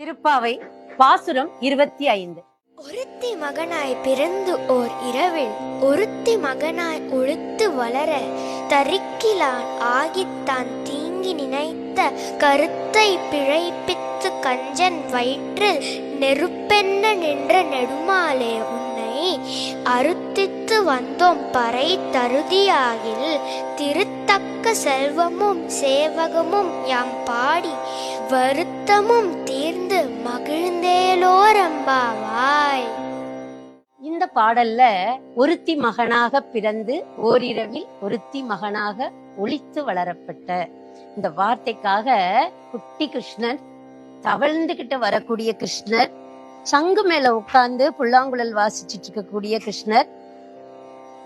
திருப்பாவை பாசுரம் இருபத்தி ஐந்து. ஒருத்தி மகனாய் பிறந்து ஓர் இரவில் ஒருத்தி மகனாய் ஒழுத்து வளர தரிக்கிலான் ஆகித்தான் தீங்கி நினைத்த கருத்தை பிழைப்பித்து கஞ்சன் வயிற்றில் நெருப்பென்ன நின்ற நெடுமாலே உன்னை அறுத்தித்து வந்தோம் பறை தருதியாகில் திருத்தக்க செல்வமும் சேவகமும் யாம் பாடி வருத்தமும் தீர்ந்து மகிழ்ந்தேலோரம்பாவாய். இந்த பாடல்ல ஒருத்தி மகனாக பிறந்து ஓரிரவில் ஒருத்தி மகனாக ஒளித்து வளரப்பட்ட இந்த வார்த்தைக்காக குட்டி கிருஷ்ணர் தவழ்ந்துகிட்டு வரக்கூடிய கிருஷ்ணர் சங்கு மேல உட்கார்ந்து புல்லாங்குழல் வாசிச்சிட்டு இருக்கக்கூடிய கிருஷ்ணர்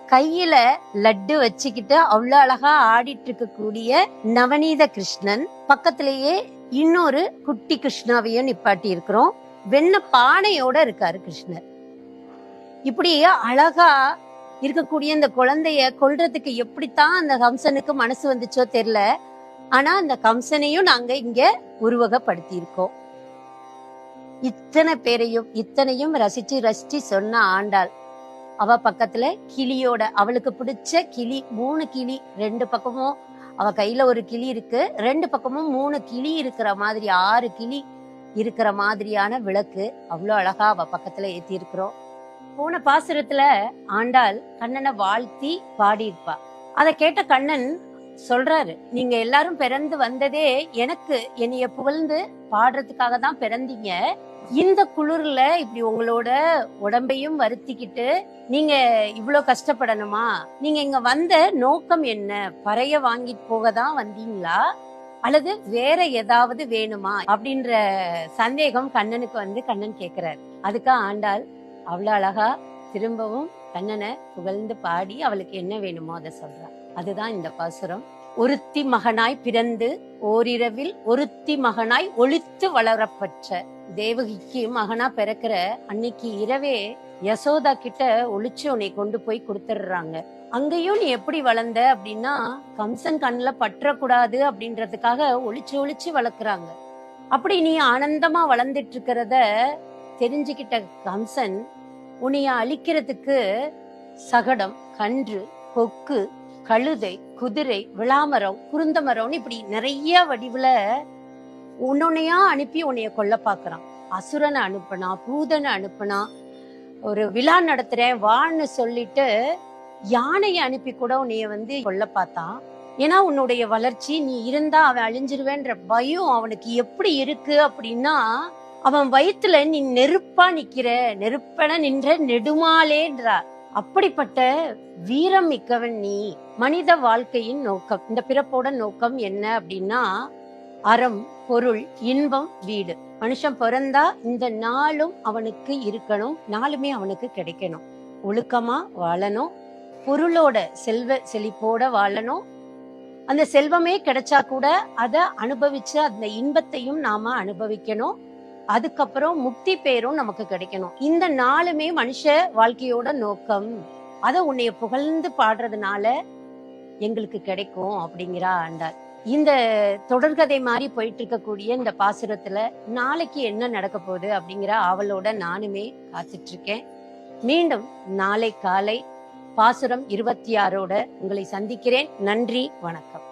கையில லட்டு வச்சுக்கிட்டு அவ்வளவு அழகா ஆடிட்டு இருக்கக்கூடிய நவநீத கிருஷ்ணன் பக்கத்திலேயே இன்னொரு குட்டி கிருஷ்ணாவையும் நிப்பாட்டி இருக்கிறோம் வெண்ண பானையோட இருக்காரு கிருஷ்ணர். இப்படி அழகா இருக்கக்கூடிய இந்த குழந்தைய கொல்றதுக்கு எப்படித்தான் அந்த கம்சனுக்கு மனசு வந்துச்சோ தெரியல. ஆனா அந்த கம்சனையும் நாங்க இங்க உருவகப்படுத்தி இருக்கோம் இத்தனை பேரையும் இத்தனையும் ரசிச்சு ரசிச்சு சொன்ன ஆண்டாள். அவ பக்கத்துல கிளியோட அவளுக்கு பிடிச்ச கிளி மூணு கிளி ரெண்டு பக்கமும் அவ கையில ஒரு கிளி இருக்கு. ரெண்டு பக்கமும் மூணு கிளி இருக்கிற மாதிரி ஆறு கிளி இருக்கிற மாதிரியான விளக்கு அவ்வளவு அழகா அவ பக்கத்துல ஏத்தி இருக்கிறோம் போன பாசுரத்துல ஆண்டாள் கண்ணனை வாழ்த்தி பாடியிருப்பா. அதை கேட்ட கண்ணன் சொல்றாரு. நீங்க எல்லாரும் பிறந்து வந்ததே எனக்கு என்னைய புகழ்ந்து பாடுறதுக்காக தான் பிறந்தீங்க. இந்த குளிர்ல இப்படி உங்களோட உடம்பையும் வருத்திக்கிட்டு நீங்க இவ்வளவு கஷ்டப்படணுமா? நீங்க இங்க வந்த நோக்கம் என்ன? பறைய வாங்கிட்டு போக தான் வந்தீங்களா? அல்லது வேற ஏதாவது வேணுமா? அப்படின்ற சந்தேகம் கண்ணனுக்கு வந்து கண்ணன் கேக்குறாரு. அதுக்கு ஆண்டாள் அவ்வளவு அழகா திரும்பவும் கண்ணனை புகழ்ந்து பாடி அவளுக்கு என்ன வேணுமோ அதை சொல்றா. அதுதான் இந்த பாசுரம். ஒருத்தி மகனாய் பிறந்து ஓரிரவில் ஒருத்தி மகனாய் ஒழித்து வளரப்பட்ட தேவகிக்கு மகனா பிறக்கிற அன்னைக்கு இரவே யசோதா கிட்ட ஒழிச்சு உன்னை கொண்டு போய் கொடுத்துடுறாங்க அங்கேயும் நீ எப்படி வளர்ந்த அப்படின்னா கம்சன் கண்ணுல பற்றக்கூடாது அப்படின்றதுக்காக ஒளிச்சு ஒளிச்சு வளர்க்குறாங்க. அப்படி நீ ஆனந்தமா வளர்ந்துட்டு இருக்கிறத தெரிஞ்சுக்கிட்ட கம்சன் உன்னைய அழிக்கிறதுக்கு சகடம் கன்று கொக்கு கழுதை குதிரை விளாமரம் குருந்தமரம்னு இப்படி நிறைய வடிவுல உன்னொன்னையா அனுப்பி உன்னைய கொல்ல பாக்குறான். அசுரனை அனுப்புனா பூதனை அனுப்புனா ஒரு விழா நடத்துறேன் வான்னு சொல்லிட்டு யானையை அனுப்பி கூட உன்னைய வந்து கொல்ல பார்த்தான். ஏன்னா உன்னுடைய வளர்ச்சி நீ இருந்தா அவன் அழிஞ்சிருவேன்ற பயம் அவனுக்கு எப்படி இருக்கு அப்படின்னா அவன் வயிற்றுல நீ நெருப்பா நிக்கிற நெருப்பென நின்ற நெடுமாலேன்றார் அப்படிப்பட்ட வீரம் மிக்கவன் நீ மனித வாழ்க்கையின் நோக்கம். இந்த பிறப்போட நோக்கம் என்ன அப்படின்னா அறம் பொருள் இன்பம் வீடு. மனுஷன் பிறந்தா இந்த நாளும் அவனுக்கு இருக்கணும் நாளுமே அவனுக்கு கிடைக்கணும். ஒழுக்கமா வாழணும் பொருளோட செல்வ செழிப்போட வாழணும். அந்த செல்வமே கிடைச்சா கூட அதை அனுபவிச்சு அந்த இன்பத்தையும் நாம அனுபவிக்கணும். அதுக்கப்புறம் முக்தி பேரும் நமக்கு கிடைக்கணும். இந்த நாளுமே மனுஷ வாழ்க்கையோட நோக்கம். அத உன்னைய புகழ்ந்து பாடுறதுனால எங்களுக்கு கிடைக்கும் அப்படிங்கிறா ஆண்டார் இந்த தொடர்கதை மாதிரி போயிட்டு இருக்கக்கூடிய இந்த பாசுரத்துல நாளைக்கு என்ன நடக்க போகுது அப்படிங்கிற ஆவலோட நானுமே காத்துட்டு இருக்கேன் மீண்டும் நாளை காலை பாசுரம் இருபத்தி ஆறோட உங்களை சந்திக்கிறேன். நன்றி வணக்கம்.